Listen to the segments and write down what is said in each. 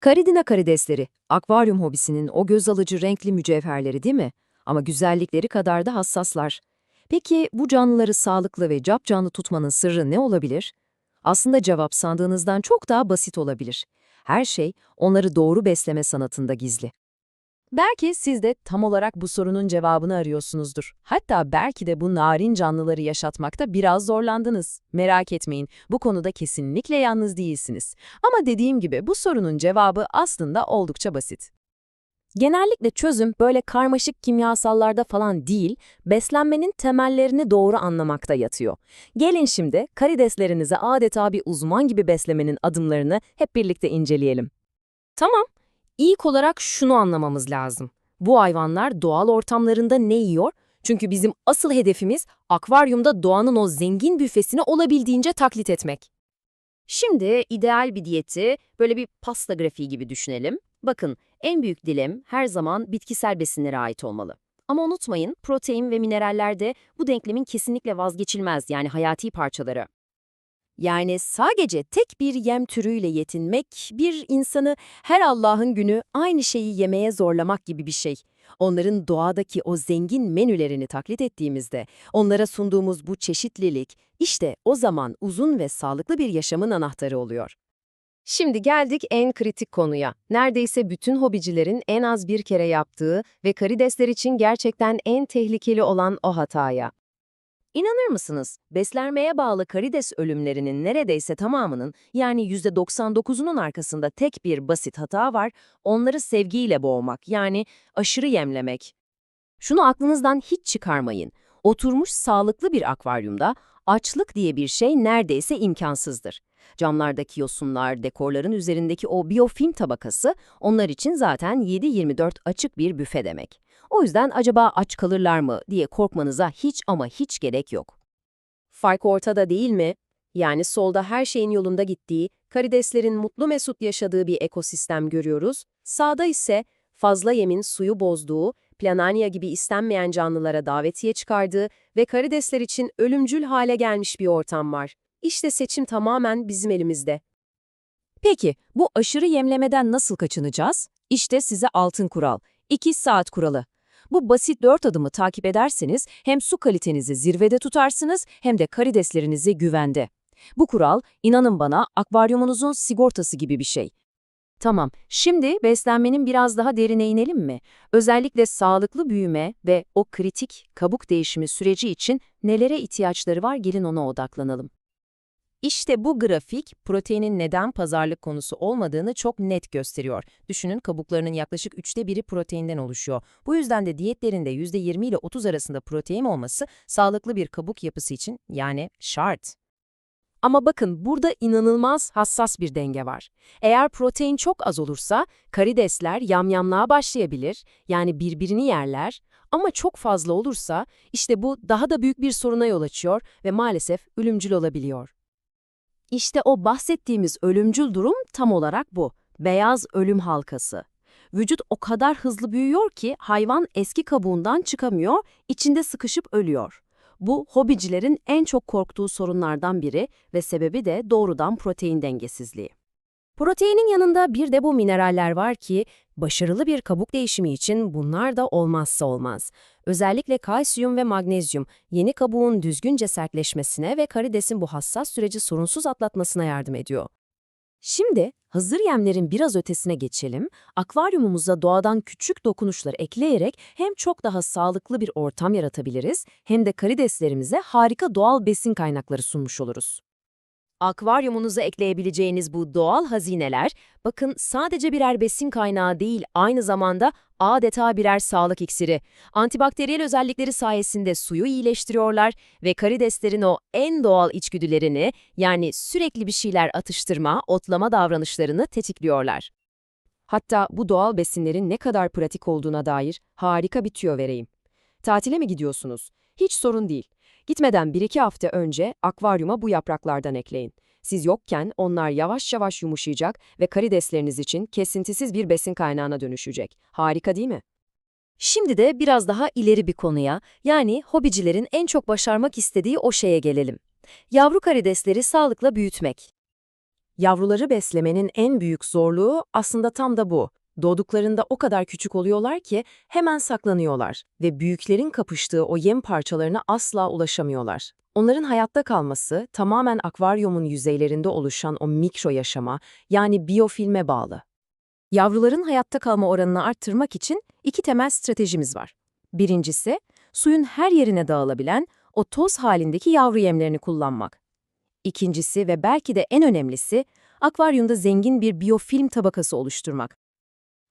Karidina karidesleri, akvaryum hobisinin o göz alıcı renkli mücevherleri değil mi? Ama güzellikleri kadar da hassaslar. Peki bu canlıları sağlıklı ve capcanlı tutmanın sırrı ne olabilir? Aslında cevap sandığınızdan çok daha basit olabilir. Her şey onları doğru besleme sanatında gizli. Belki siz de tam olarak bu sorunun cevabını arıyorsunuzdur. Hatta belki de bu narin canlıları yaşatmakta biraz zorlandınız. Merak etmeyin, bu konuda kesinlikle yalnız değilsiniz. Ama dediğim gibi bu sorunun cevabı aslında oldukça basit. Genellikle çözüm böyle karmaşık kimyasallarda falan değil, beslenmenin temellerini doğru anlamakta yatıyor. Gelin şimdi karideslerinizi adeta bir uzman gibi beslemenin adımlarını hep birlikte inceleyelim. Tamam. İlk olarak şunu anlamamız lazım. Bu hayvanlar doğal ortamlarında ne yiyor? Çünkü bizim asıl hedefimiz akvaryumda doğanın o zengin büfesini olabildiğince taklit etmek. Şimdi ideal bir diyeti böyle bir pasta grafiği gibi düşünelim. Bakın en büyük dilem her zaman bitkisel besinlere ait olmalı. Ama unutmayın protein ve mineraller de bu denklemin kesinlikle vazgeçilmez yani hayati parçaları. Yani sadece tek bir yem türüyle yetinmek, bir insanı her Allah'ın günü aynı şeyi yemeye zorlamak gibi bir şey. Onların doğadaki o zengin menülerini taklit ettiğimizde, onlara sunduğumuz bu çeşitlilik, işte o zaman uzun ve sağlıklı bir yaşamın anahtarı oluyor. Şimdi geldik en kritik konuya. Neredeyse bütün hobicilerin en az bir kere yaptığı ve karidesler için gerçekten en tehlikeli olan o hataya. İnanır mısınız? Beslenmeye bağlı karides ölümlerinin neredeyse tamamının yani %99'unun arkasında tek bir basit hata var, onları sevgiyle boğmak yani aşırı yemlemek. Şunu aklınızdan hiç çıkarmayın. Oturmuş sağlıklı bir akvaryumda açlık diye bir şey neredeyse imkansızdır. Camlardaki yosunlar, dekorların üzerindeki o biyofilm tabakası onlar için zaten 7-24 açık bir büfe demek. O yüzden acaba aç kalırlar mı diye korkmanıza hiç ama hiç gerek yok. Fark ortada değil mi? Yani solda her şeyin yolunda gittiği, karideslerin mutlu mesut yaşadığı bir ekosistem görüyoruz. Sağda ise fazla yemin suyu bozduğu, plananya gibi istenmeyen canlılara davetiye çıkardığı ve karidesler için ölümcül hale gelmiş bir ortam var. İşte seçim tamamen bizim elimizde. Peki, bu aşırı yemlemeden nasıl kaçınacağız? İşte size altın kural, 2 saat kuralı. Bu basit 4 adımı takip ederseniz hem su kalitenizi zirvede tutarsınız hem de karideslerinizi güvende. Bu kural, inanın bana, akvaryumunuzun sigortası gibi bir şey. Tamam, şimdi beslenmenin biraz daha derine inelim mi? Özellikle sağlıklı büyüme ve o kritik kabuk değişimi süreci için nelere ihtiyaçları var gelin ona odaklanalım. İşte bu grafik proteinin neden pazarlık konusu olmadığını çok net gösteriyor. Düşünün kabuklarının yaklaşık üçte biri proteinden oluşuyor. Bu yüzden de diyetlerinde %20 ile 30 arasında protein olması sağlıklı bir kabuk yapısı için yani şart. Ama bakın burada inanılmaz hassas bir denge var. Eğer protein çok az olursa karidesler yamyamlığa başlayabilir, yani birbirini yerler. Ama çok fazla olursa işte bu daha da büyük bir soruna yol açıyor ve maalesef ölümcül olabiliyor. İşte o bahsettiğimiz ölümcül durum tam olarak bu. Beyaz ölüm halkası. Vücut o kadar hızlı büyüyor ki hayvan eski kabuğundan çıkamıyor, içinde sıkışıp ölüyor. Bu hobicilerin en çok korktuğu sorunlardan biri ve sebebi de doğrudan protein dengesizliği. Proteinin yanında bir de bu mineraller var ki başarılı bir kabuk değişimi için bunlar da olmazsa olmaz. Özellikle kalsiyum ve magnezyum yeni kabuğun düzgünce sertleşmesine ve karidesin bu hassas süreci sorunsuz atlatmasına yardım ediyor. Şimdi hazır yemlerin biraz ötesine geçelim. Akvaryumumuza doğadan küçük dokunuşlar ekleyerek hem çok daha sağlıklı bir ortam yaratabiliriz hem de karideslerimize harika doğal besin kaynakları sunmuş oluruz. Akvaryumunuza ekleyebileceğiniz bu doğal hazineler, bakın sadece birer besin kaynağı değil, aynı zamanda adeta birer sağlık iksiri. Antibakteriyel özellikleri sayesinde suyu iyileştiriyorlar ve karideslerin o en doğal içgüdülerini, yani sürekli bir şeyler atıştırma, otlama davranışlarını tetikliyorlar. Hatta bu doğal besinlerin ne kadar pratik olduğuna dair harika bir tüyo vereyim. Tatile mi gidiyorsunuz? Hiç sorun değil. Gitmeden 1-2 hafta önce akvaryuma bu yapraklardan ekleyin. Siz yokken onlar yavaş yavaş yumuşayacak ve karidesleriniz için kesintisiz bir besin kaynağına dönüşecek. Harika değil mi? Şimdi de biraz daha ileri bir konuya, yani hobicilerin en çok başarmak istediği o şeye gelelim. Yavru karidesleri sağlıkla büyütmek. Yavruları beslemenin en büyük zorluğu aslında tam da bu. Doğduklarında o kadar küçük oluyorlar ki hemen saklanıyorlar ve büyüklerin kapıştığı o yem parçalarına asla ulaşamıyorlar. Onların hayatta kalması tamamen akvaryumun yüzeylerinde oluşan o mikro yaşama yani biyofilme bağlı. Yavruların hayatta kalma oranını arttırmak için iki temel stratejimiz var. Birincisi, suyun her yerine dağılabilen o toz halindeki yavru yemlerini kullanmak. İkincisi ve belki de en önemlisi, akvaryumda zengin bir biyofilm tabakası oluşturmak.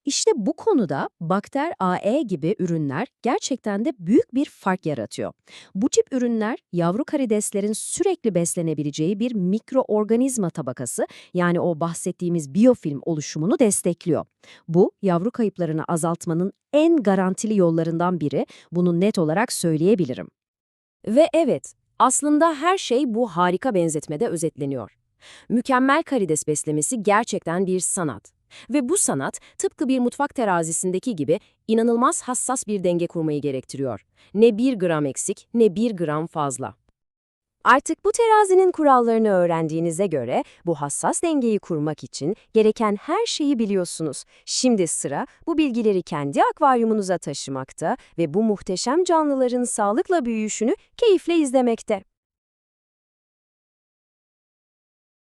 İşte bu konuda Bakter AE gibi ürünler gerçekten de büyük bir fark yaratıyor. Bu tip ürünler yavru karideslerin sürekli beslenebileceği bir mikroorganizma tabakası yani o bahsettiğimiz biyofilm oluşumunu destekliyor. Bu yavru kayıplarını azaltmanın en garantili yollarından biri, bunu net olarak söyleyebilirim. Ve evet, aslında her şey bu harika benzetmede özetleniyor. Mükemmel karides beslemesi gerçekten bir sanat. Ve bu sanat tıpkı bir mutfak terazisindeki gibi inanılmaz hassas bir denge kurmayı gerektiriyor. Ne bir gram eksik ne bir gram fazla. Artık bu terazinin kurallarını öğrendiğinize göre bu hassas dengeyi kurmak için gereken her şeyi biliyorsunuz. Şimdi sıra bu bilgileri kendi akvaryumunuza taşımakta ve bu muhteşem canlıların sağlıkla büyüyüşünü keyifle izlemekte.